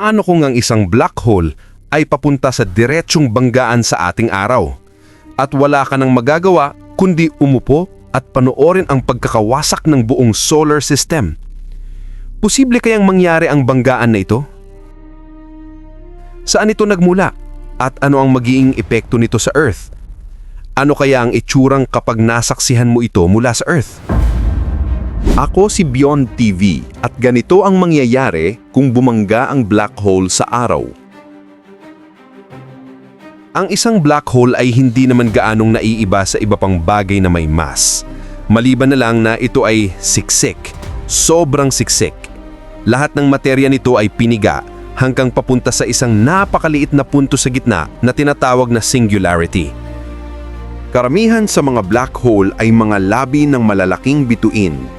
paano kung ang isang black hole ay papunta sa diretsyong banggaan sa ating araw? At wala ka nang magagawa kundi umupo at panoorin ang pagkakawasak ng buong solar system. Posible kayang mangyari ang banggaan na ito? Saan ito nagmula? At ano ang magiging epekto nito sa Earth? Ano kaya ang itsurang kapag nasaksihan mo ito mula sa Earth? Ako si Beyond TV at ganito ang mangyayari kung bumangga ang black hole sa araw. Ang isang black hole ay hindi naman gaanong naiiba sa iba pang bagay na may mass. Maliban na lang na ito ay siksik, sobrang siksik. Lahat ng materya nito ay piniga hanggang papunta sa isang napakaliit na punto sa gitna na tinatawag na singularity. Karamihan sa mga black hole ay mga labi ng malalaking bituin.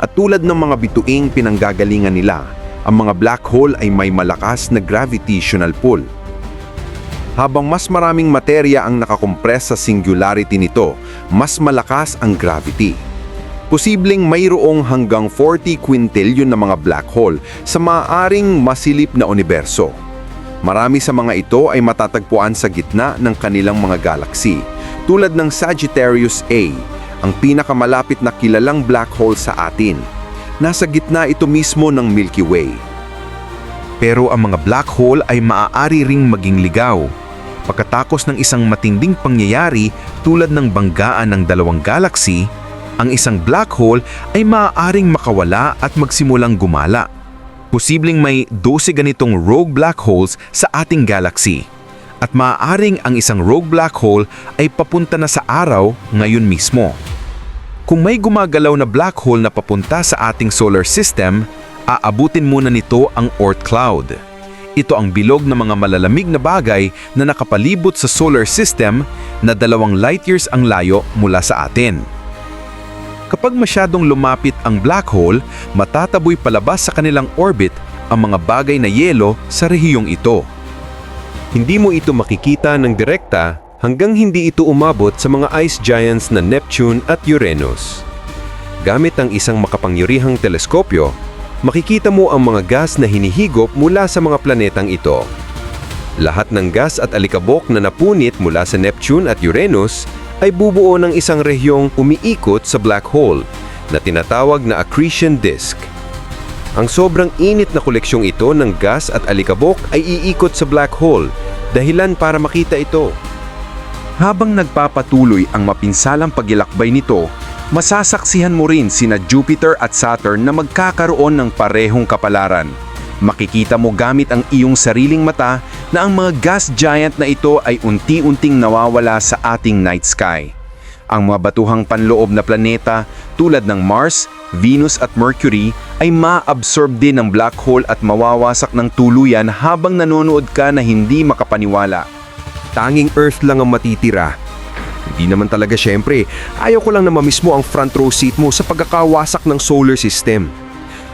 At tulad ng mga bituing pinanggagalingan nila, ang mga black hole ay may malakas na gravitational pull. Habang mas maraming materya ang nakakompress sa singularity nito, mas malakas ang gravity. Posibleng mayroong hanggang 40 quintillion na mga black hole sa maaaring masilip na universo. Marami sa mga ito ay matatagpuan sa gitna ng kanilang mga galaxy, tulad ng Sagittarius A, ang pinakamalapit na kilalang black hole sa atin. Nasa gitna ito mismo ng Milky Way. Pero ang mga black hole ay maaari ring maging ligaw. Pagkatapos ng isang matinding pangyayari tulad ng banggaan ng dalawang galaxy, ang isang black hole ay maaaring makawala at magsimulang gumala. Posibleng may 12 ganitong rogue black holes sa ating galaxy. At maaaring ang isang rogue black hole ay papunta na sa araw ngayon mismo. Kung may gumagalaw na black hole na papunta sa ating solar system, aabutin muna nito ang Oort cloud. Ito ang bilog na mga malalamig na bagay na nakapalibot sa solar system na dalawang light years ang layo mula sa atin. Kapag masyadong lumapit ang black hole, matataboy palabas sa kanilang orbit ang mga bagay na yelo sa rehiyong ito. Hindi mo ito makikita ng direkta hanggang hindi ito umabot sa mga ice giants na Neptune at Uranus. Gamit ang isang makapangyarihang teleskopyo, makikita mo ang mga gas na hinihigop mula sa mga planetang ito. Lahat ng gas at alikabok na napunit mula sa Neptune at Uranus ay bubuo ng isang rehiyong umiikot sa black hole na tinatawag na accretion disk. Ang sobrang init na koleksyong ito ng gas at alikabok ay iikot sa black hole, dahilan para makita ito. Habang nagpapatuloy ang mapinsalang pagilakbay nito, masasaksihan mo rin sina Jupiter at Saturn na magkakaroon ng parehong kapalaran. Makikita mo gamit ang iyong sariling mata na ang mga gas giant na ito ay unti-unting nawawala sa ating night sky. Ang mga batuhang panloob na planeta tulad ng Mars, Venus at Mercury ay ma-absorb din ng black hole at mawawasak ng tuluyan habang nanonood ka na hindi makapaniwala. Tanging Earth lang ang matitira. Hindi naman talaga syempre, ayaw ko lang na mamiss mo ang front row seat mo sa pagkakawasak ng solar system.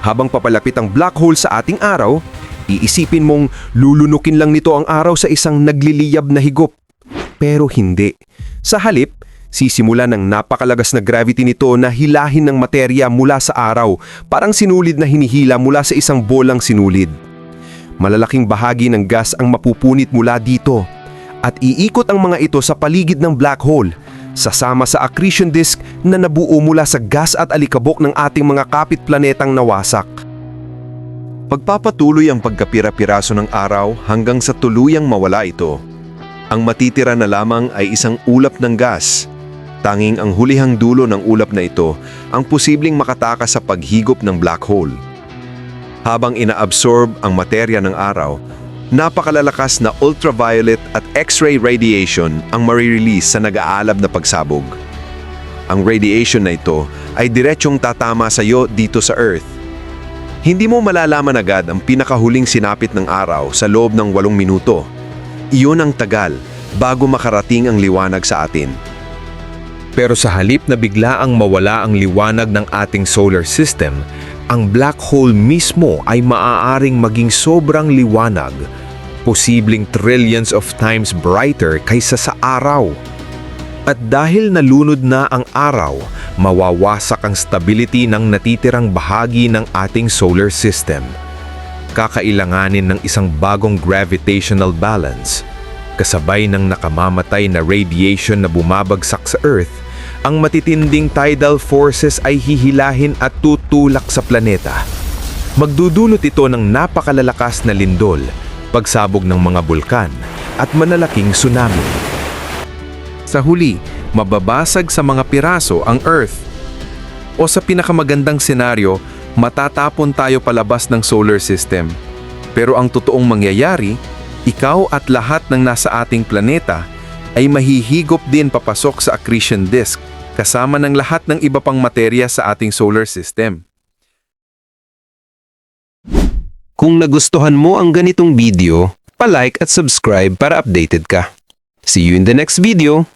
Habang papalapit ang black hole sa ating araw, iisipin mong lulunukin lang nito ang araw sa isang nagliliyab na higop. Pero hindi. Sa halip, sisimula ng napakalagas na gravity nito na hilahin ng materya mula sa araw, parang sinulid na hinihila mula sa isang bolang sinulid. Malalaking bahagi ng gas ang mapupunit mula dito at iikot ang mga ito sa paligid ng black hole, sasama sa accretion disk na nabuo mula sa gas at alikabok ng ating mga kapit planetang nawasak. Pagpapatuloy ang pagkapira-piraso ng araw hanggang sa tuluyang mawala ito. Ang matitira na lamang ay isang ulap ng gas. Tanging ang hulihang dulo ng ulap na ito ang posibleng makatakas sa paghigop ng black hole. Habang inaabsorb ang materya ng araw, napakalalakas na ultraviolet at X-ray radiation ang marirelease sa nag-aalab na pagsabog. Ang radiation na ito ay diretsyong tatama sa iyo dito sa Earth. Hindi mo malalaman agad ang pinakahuling sinapit ng araw sa loob ng walong minuto. Iyon ang tagal bago makarating ang liwanag sa atin. Pero sa halip na bigla ang mawala ang liwanag ng ating solar system, ang black hole mismo ay maaaring maging sobrang liwanag, posibleng trillions of times brighter kaysa sa araw. At dahil nalunod na ang araw, mawawasak ang stability ng natitirang bahagi ng ating solar system. kakailanganin ng isang bagong gravitational balance. Kasabay ng nakamamatay na radiation na bumabagsak sa Earth, ang matitinding tidal forces ay hihilahin at tutulak sa planeta. Magdudulot ito ng napakalalakas na lindol, pagsabog ng mga bulkan, at manalaking tsunami. Sa huli, mababasag sa mga piraso ang Earth. O sa pinakamagandang senaryo, matatapon tayo palabas ng solar system. Pero ang totoong mangyayari, ikaw at lahat ng nasa ating planeta ay mahihigop din papasok sa accretion disk kasama ng lahat ng iba pang materya sa ating solar system. Kung nagustuhan mo ang ganitong video, palike at subscribe para updated ka. See you in the next video!